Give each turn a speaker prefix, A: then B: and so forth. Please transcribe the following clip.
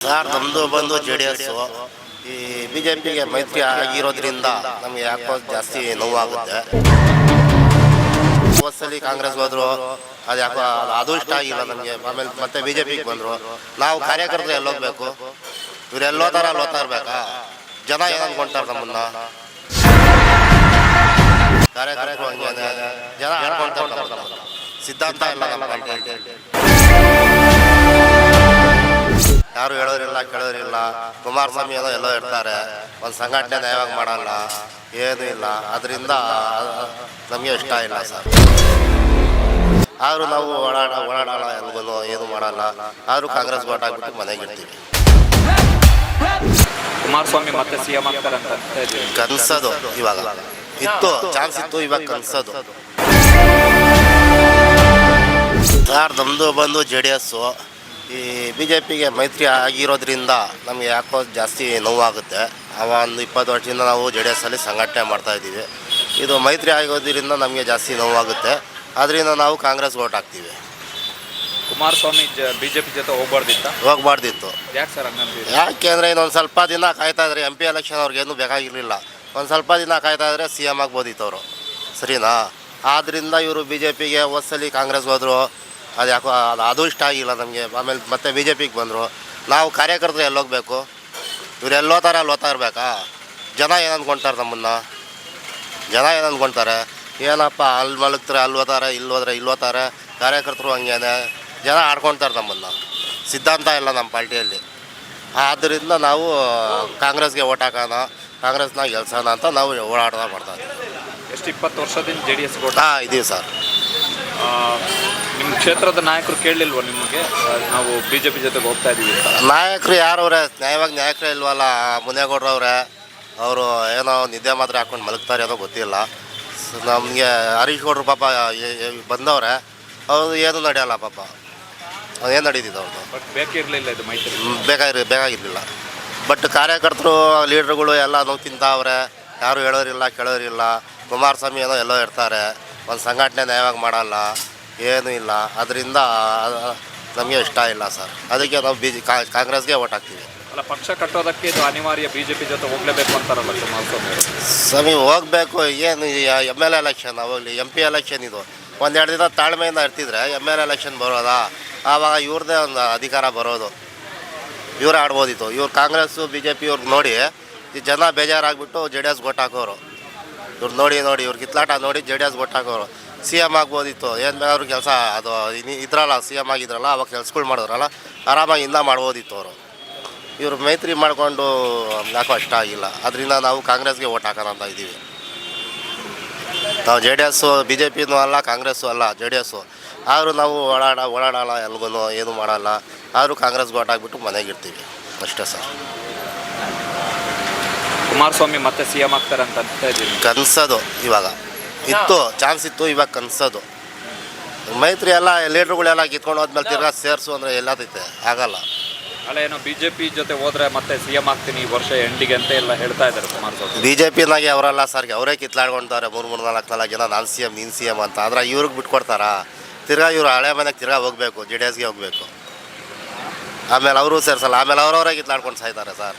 A: Sir ನಮ್ಮದು ಬಂದು J D S ಈ ಬಿ ಜೆ ಮೈತ್ರಿ ಆಗಿರೋದ್ರಿಂದ ನಮಗೆ ಯಾಕೋ ಜಾಸ್ತಿ ನೋವಾಗುತ್ತೆ. ಸಲ ಕಾಂಗ್ರೆಸ್ ಹೋದ್ರು, ಅದು ಯಾಕೋ ಅದು- ಇಷ್ಟ ಆಗಿಲ್ಲ ನಮಗೆ. ಆಮೇಲೆ ಮತ್ತೆ ಬಿ ಜೆ ಪಿಗೆ ಬಂದರು. ನಾವು ಕಾರ್ಯಕರ್ತರು ಎಲ್ಲೋಗ್ಬೇಕು ಇವ್ರು ಎಲ್ಲೋತಾರ ಅಲ್ಲೋತಾ ಇರ್ಬೇಕಾ? ಜನ ಏನು ನಮ್ಮನ್ನ? ಕಾರ್ಯಕರ್ತರು ಜನ. ಸಿದ್ಧಾಂತ ಇಲ್ಲ ಯಾರು ಹೇಳ ಹೇಳೋರಿಲ್ಲ ಕೇಳೋರಿಲ್ಲ ಕುಮಾರಸ್ವಾಮಿ ಏನೋ ಎಲ್ಲೋ ಇರ್ತಾರೆ ಒಂದು ಸಂಘಟನೆ ನ್ಯಾಯವಾಗಿ ಮಾಡಲ್ಲ ಏನೂ ಇಲ್ಲ. ಅದರಿಂದ ನಮಗೆ ಇಷ್ಟ ಇಲ್ಲ ಸರ್. ಆದರೂ ನಾವು ಓಡಾಡ ಓಡಾಡೋಣ ಎಲ್ಗೂ ಏನು ಮಾಡಲ್ಲ. ಆದರೂ ಕಾಂಗ್ರೆಸ್ ಓಟ್ ಹಾಕ್ಬಿಟ್ಟು ಮನೆಗೆ ಇರ್ತೀವಿ.
B: ಕುಮಾರಸ್ವಾಮಿ ಮತ್ತೆ
A: ಕನ್ಸೋದು ಇವಾಗ. ಇತ್ತು ಚಾನ್ಸ್ ಇತ್ತು ಇವಾಗ ಕನ್ಸೋದು. ಸರ್ ನಮ್ಮದು ಬಂದು ಜೆ ಡಿ ಎಸ್ಸು ಈ ಬಿ ಜೆ ಪಿಗೆ ಮೈತ್ರಿ ಆಗಿರೋದ್ರಿಂದ ನಮಗೆ ಯಾಕೋ ಜಾಸ್ತಿ ನೋವಾಗುತ್ತೆ. ಆ ಒಂದು ಇಪ್ಪತ್ತು ವರ್ಷದಿಂದ ನಾವು ಜೆ ಡಿ ಎಸ್ಸಲ್ಲಿ ಸಂಘಟನೆ ಮಾಡ್ತಾ ಇದ್ದೀವಿ. ಇದು ಮೈತ್ರಿ ಆಗೋದ್ರಿಂದ ನಮಗೆ ಜಾಸ್ತಿ ನೋವಾಗುತ್ತೆ. ಆದ್ದರಿಂದ ನಾವು ಕಾಂಗ್ರೆಸ್ ಓಟ್ ಹಾಕ್ತೀವಿ.
B: ಕುಮಾರಸ್ವಾಮಿ ಬಿಜೆಪಿ ಜೊತೆ ಹೋಗ್ಬಾರ್ದಿತ್ತ?
A: ಹೋಗ್ಬಾರ್ದಿತ್ತು.
B: ಯಾಕೆ ಸರ್ ಹಂಗಂತೀರಿ
A: ಯಾಕೆಂದರೆ ಇನ್ನೊಂದು ಸ್ವಲ್ಪ ದಿನ ಕಾಯ್ತಾ ಇದ್ರೆ ಎಂ ಪಿ ಎಲೆಕ್ಷನ್ ಅವ್ರಿಗೇನು ಬೇಕಾಗಿರಲಿಲ್ಲ. ಒಂದು ಸ್ವಲ್ಪ ದಿನ ಕಾಯ್ತಾ ಇದ್ರೆ ಸಿ ಎಂ ಆಗ್ಬೋದಿತ್ತು ಅವರು. ಸರಿನಾ? ಆದ್ದರಿಂದ ಇವರು ಬಿ ಜೆ ಪಿಗೆ ಹೊಸಲಿ ಕಾಂಗ್ರೆಸ್ ಹೋದರು. ಅದು ಯಾಕೋ ಅದು ಅದು ಇಷ್ಟ ಆಗಿಲ್ಲ ನಮಗೆ. ಆಮೇಲೆ ಮತ್ತೆ ಬಿ ಜೆ ಪಿಗೆ ಬಂದರು. ನಾವು ಕಾರ್ಯಕರ್ತರು ಎಲ್ಲೋಗಬೇಕು ಇವ್ರು ಎಲ್ಲೋತಾರೆ ಅಲ್ಲಿ ಓದ್ತಾ ಇರಬೇಕಾ? ಜನ ಏನು ನಮ್ಮನ್ನು? ಜನ ಏನು ಅಂದ್ಕೊಂತಾರೆ ಏನಪ್ಪ ಅಲ್ಲಿ ಮಲಗ್ತಾರೆ ಅಲ್ಲಿ ಓದ್ತಾರೆ ಇಲ್ಲಿ ಹೋದ್ರೆ ಇಲ್ಲಿ ಓದ್ತಾರೆ ಕಾರ್ಯಕರ್ತರು ಹಂಗೇನೆ. ಜನ ಆಡ್ಕೊಳ್ತಾರೆ ನಮ್ಮನ್ನು. ಸಿದ್ಧಾಂತ ಇಲ್ಲ ನಮ್ಮ ಪಾರ್ಟಿಯಲ್ಲಿ. ಆದ್ದರಿಂದ ನಾವು ಕಾಂಗ್ರೆಸ್ಗೆ ಓಟ್ ಹಾಕೋಣ ಕಾಂಗ್ರೆಸ್ನ ಗೆಲ್ಸೋಣ ಅಂತ ನಾವು ಓಡಾಡ್ತಾ ಮಾಡ್ತಾ ಇದ್ದೀವಿ.
B: ಎಷ್ಟು ಇಪ್ಪತ್ತು ವರ್ಷದಿಂದ ಜೆ ಡಿ ಎಸ್
A: ಹಾಂ ಇದೀವಿ ಸರ್.
B: ಕ್ಷೇತ್ರದ ನಾಯಕರು ಕೇಳಲಿಲ್ವ ನಿಮಗೆ? ನಾವು ಬಿಜೆಪಿ ಜೊತೆಗೆ ಹೋಗ್ತಾ ಇದೀವಿ ಅಂತ.
A: ನಾಯಕರು ಯಾರವ್ರೆ? ನ್ಯಾಯವಾಗಿ ನಾಯಕರೇ ಇಲ್ವಲ್ಲ? ಮುನೇಗೌಡ್ರವ್ರೆ ಅವರು ಏನೋ ನಿದ್ದೆ ಮಾತ್ರ ಹಾಕೊಂಡು ಮಲಗ್ತಾರೆ ಏನೋ ಗೊತ್ತಿಲ್ಲ. ನಮಗೆ ಹರೀಶ್ ಗೌಡ್ರು ಪಾಪ ಎ- ಎ- ಬಂದವ್ರೆ ಅವ್ರು ಏನು ನಡೆಯಲ್ಲ ಪಾಪ. ಏನು ನಡೀತಿದ್ದು ಅವ್ರದ್ದು
B: ಬಟ್ ಬೇಕಿರಲಿಲ್ಲ ಇದು ಮೈತ್ರಿ.
A: ಬೇಕಾಗಿರ ಬೇಕಾಗಿರಲಿಲ್ಲ. ಬಟ್ ಕಾರ್ಯಕರ್ತರು ಲೀಡ್ರುಗಳು ಎಲ್ಲ ನೋವು ತಿಂತಾವ್ರೆ. ಯಾರು ಹೇಳೋರಿಲ್ಲ ಕೇಳೋರಿಲ್ಲ. ಕುಮಾರಸ್ವಾಮಿ ಏನೋ ಎಲ್ಲೋ ಇರ್ತಾರೆ ಒಂದು ಸಂಘಟನೆ ನ್ಯಾಯವಾಗಿ ಮಾಡಲ್ಲ. ಏನೂ ಇಲ್ಲ. ಅದರಿಂದ ನಮಗೆ ಇಷ್ಟ ಇಲ್ಲ ಸರ್. ಅದಕ್ಕೆ ನಾವು ಬಿ ಜೆ ಕಾಂಗ್ರೆಸ್ಗೆ ಓಟ್ ಹಾಕ್ತೀವಿ.
B: ಅಲ್ಲ ಪಕ್ಷ ಕಟ್ಟೋದಕ್ಕೆ ಇದು ಅನಿವಾರ್ಯ ಬಿಜೆಪಿ ಜೊತೆ ಹೋಗ್ಲೇಬೇಕು ಅಂತಾರಲ್ಲ ಕುಮಾರಸ್ವಾಮಿ ಮಾಡ್ಕೊಂಡು
A: ಸ್ವಾಮಿ ಹೋಗಬೇಕು ಏನು ಎಂ ಎಲ್ ಎಲೆಕ್ಷನ್ ಅವಾಗಲಿ ಎಂ ಪಿ ಎಲೆಕ್ಷನ್ ಇದು. ಒಂದೆರಡು ದಿನ ತಾಳ್ಮೆಯಿಂದ ಇರ್ತಿದ್ರೆ ಎಂ ಎಲ್ ಎಲೆಕ್ಷನ್ ಬರೋದಾ? ಆವಾಗ ಇವ್ರದ್ದೇ ಒಂದು ಅಧಿಕಾರ ಬರೋದು. ಇವ್ರು ಆಡ್ಬೋದಿತ್ತು. ಇವ್ರು ಕಾಂಗ್ರೆಸ್ಸು ಬಿ ಜೆ ಪಿ ಇವ್ರಿಗೆ ನೋಡಿ ಈ ಜನ ಬೇಜಾರಾಗ್ಬಿಟ್ಟು ಜೆ ಡಿ ಎಸ್ ಗೊಟ್ಟಾಕೋರು ಇವ್ರು ನೋಡಿ ನೋಡಿ ಇವ್ರು ಕಿತ್ಲಾಟ ನೋಡಿ ಜೆ ಡಿ ಎಸ್ ಗೊಟ್ಟು ಹಾಕೋರು. ಸಿ ಎಂ ಆಗ್ಬೋದಿತ್ತು. ಏನು ಬೇಕಾದ್ರೂ ಕೆಲಸ ಅದು ಇನ್ನು ಇದ್ರಲ್ಲ ಸಿ ಎಂ ಆಗಿದ್ರಲ್ಲ ಅವಾಗ ಕೆಲ್ಸಗಳು ಮಾಡಿದ್ರಲ್ಲ ಆರಾಮಾಗಿ ಇಂದ ಮಾಡ್ಬೋದಿತ್ತು ಅವರು. ಇವರು ಮೈತ್ರಿ ಮಾಡಿಕೊಂಡು ಯಾಕೋ ಇಷ್ಟ ಆಗಿಲ್ಲ. ಅದರಿಂದ ನಾವು ಕಾಂಗ್ರೆಸ್ಗೆ ಓಟ್ ಹಾಕೋಣ ಅಂತ ಇದ್ದೀವಿ. ನಾವು J D S B J ಪಿನೂ ಅಲ್ಲ ಕಾಂಗ್ರೆಸ್ಸು ಅಲ್ಲ ಜೆ ಡಿ ಎಸ್ಸು ಆದರೂ ನಾವು ಓಡಾಡ ಓಡಾಡಲ್ಲ ಎಲ್ಗೂ ಏನು ಮಾಡಲ್ಲ. ಆದರೂ ಕಾಂಗ್ರೆಸ್ಗೆ ಓಟ್ ಹಾಕ್ಬಿಟ್ಟು ಮನೆಗೆ ಇರ್ತೀವಿ. ಅಷ್ಟೇ ಸರ್.
B: ಕುಮಾರಸ್ವಾಮಿ ಮತ್ತೆ ಸಿ ಎಂ ಆಗ್ತಾರೆ ಅಂತ ಅಂತ
A: ಕನ್ಸೋದು ಇವಾಗ. ಇತ್ತು ಚಾನ್ಸ್ ಇತ್ತು ಇವಾಗ ಕನ್ಸೋದು. ಮೈತ್ರಿ ಎಲ್ಲ ಲೀಡ್ರುಗಳೆಲ್ಲ ಕಿತ್ಕೊಂಡು ಹೋದ್ಮೇಲೆ ತಿರ್ಗಾ ಸೇರಿಸು ಅಂದರೆ ಎಲ್ಲದೈತೆ ಆಗಲ್ಲ.
B: ಅಲ್ಲ ಏನೋ ಬಿಜೆಪಿ ಜೊತೆ ಹೋದ್ರೆ ಮತ್ತೆ ಸಿ ಸಿಎಂ ಆಗ್ತೀನಿ ಈ ವರ್ಷ ಎಂಡಿಗೆ ಅಂತ ಎಲ್ಲ ಹೇಳ್ತಾ ಇದ್ದಾರೆ ಕುಮಾರಸ್ವಾಮಿ
A: ಬಿ ಜೆ ಪಿನಾಗೆ ಅವರೆಲ್ಲ ಸರ್ಗೆ ಅವರೇ ಕಿತ್ಲಾಡ್ಕೊಂತಾರೆ ಮೂರು ಮೂರು ನಾಲ್ಕು ನಾಲ್ಕು ಜನ ನಾನು ಸಿ ಎಂ ನೀನು ಸಿ ಎಂ ಅಂತ. ಆದ್ರೆ ಇವ್ರಿಗೆ ಬಿಟ್ಕೊಡ್ತಾರಾ? ತಿರ್ಗಾ ಇವ್ರು ಹಳೆ ಮನೆಗೆ ತಿರ್ಗಾ ಹೋಗಬೇಕು ಜೆ ಡಿ ಎಸ್ಗೆ ಹೋಗಬೇಕು. ಆಮೇಲೆ ಅವರು ಸೇರ್ಸಲ್ಲ ಆಮೇಲೆ ಅವರವರೇ ಕಿತ್ಲಾಡ್ಕೊಂಡು ಸಾಯ್ತಾರೆ ಸರ್